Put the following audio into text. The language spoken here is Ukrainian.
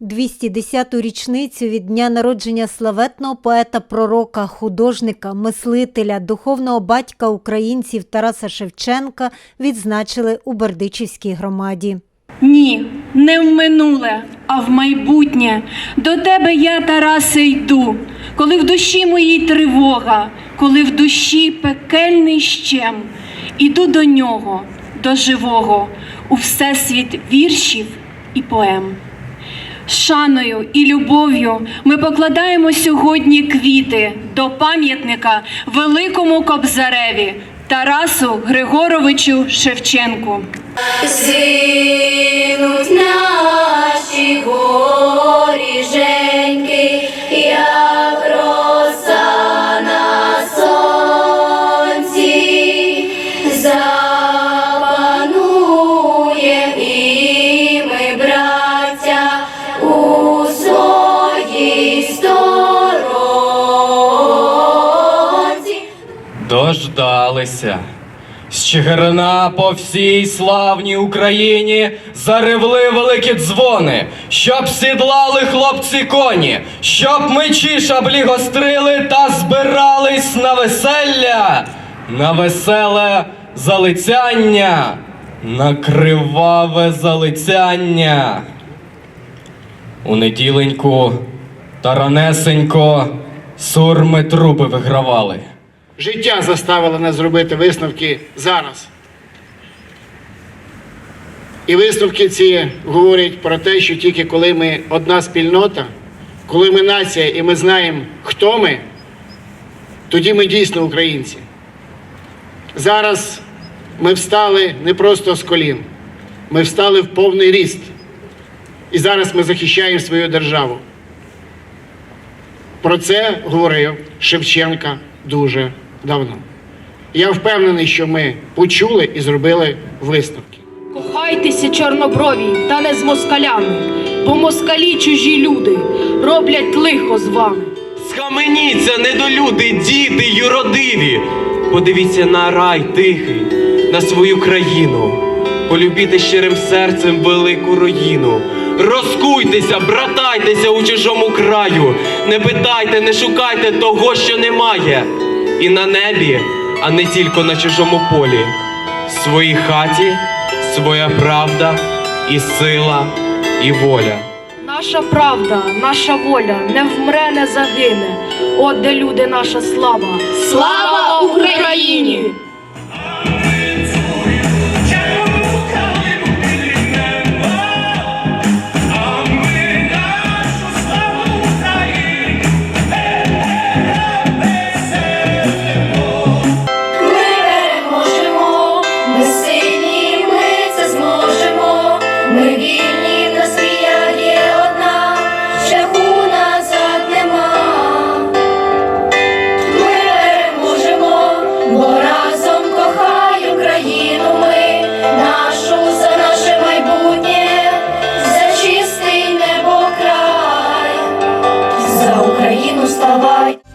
210-ту річницю від дня народження славетного поета, пророка, художника, мислителя, духовного батька українців Тараса Шевченка відзначили у Бердичівській громаді. Ні, не в минуле, а в майбутнє. До тебе я, Тарасе, йду, коли в душі моїй тривога, коли в душі пекельний щем. Іду до нього, до живого, у всесвіт віршів і поем. Шаною і любов'ю ми покладаємо сьогодні квіти до пам'ятника великому кобзареві Тарасу Григоровичу Шевченку. Дождалися. З Чигирина по всій славній Україні заревли великі дзвони, щоб сідлали хлопці коні, щоб мечі шаблі гострили та збирались на веселля, на веселе залицяння, на криваве залицяння. У неділеньку та ранесенько сурми труби вигравали. Життя заставило нас зробити висновки зараз. І висновки ці говорять про те, що тільки коли ми одна спільнота, коли ми нація і ми знаємо, хто ми, тоді ми дійсно українці. Зараз ми встали не просто з колін, ми встали в повний ріст. І зараз ми захищаємо свою державу. Про це говорив Шевченка дуже давно. Я впевнений, що ми почули і зробили висновки. Кохайтеся, чорноброві, та не з москалями, бо москалі чужі люди роблять лихо з вами. Схаменіться, недолюди, діти юродиві. Подивіться на рай тихий, на свою країну. Полюбіте щирим серцем велику руїну. Розкуйтеся, братайтеся у чужому краю. Не питайте, не шукайте того, що немає. І на небі, а не тільки на чужому полі. В своїй хаті своя правда і сила, і воля. Наша правда, наша воля не вмре, не загине. От де люди, наша слава. Слава Україні! Ми вільні, в одна, шляху назад нема. Ми переможемо, бо разом кохай Україну ми, нашу за наше майбутнє, за небо край, за Україну вставай.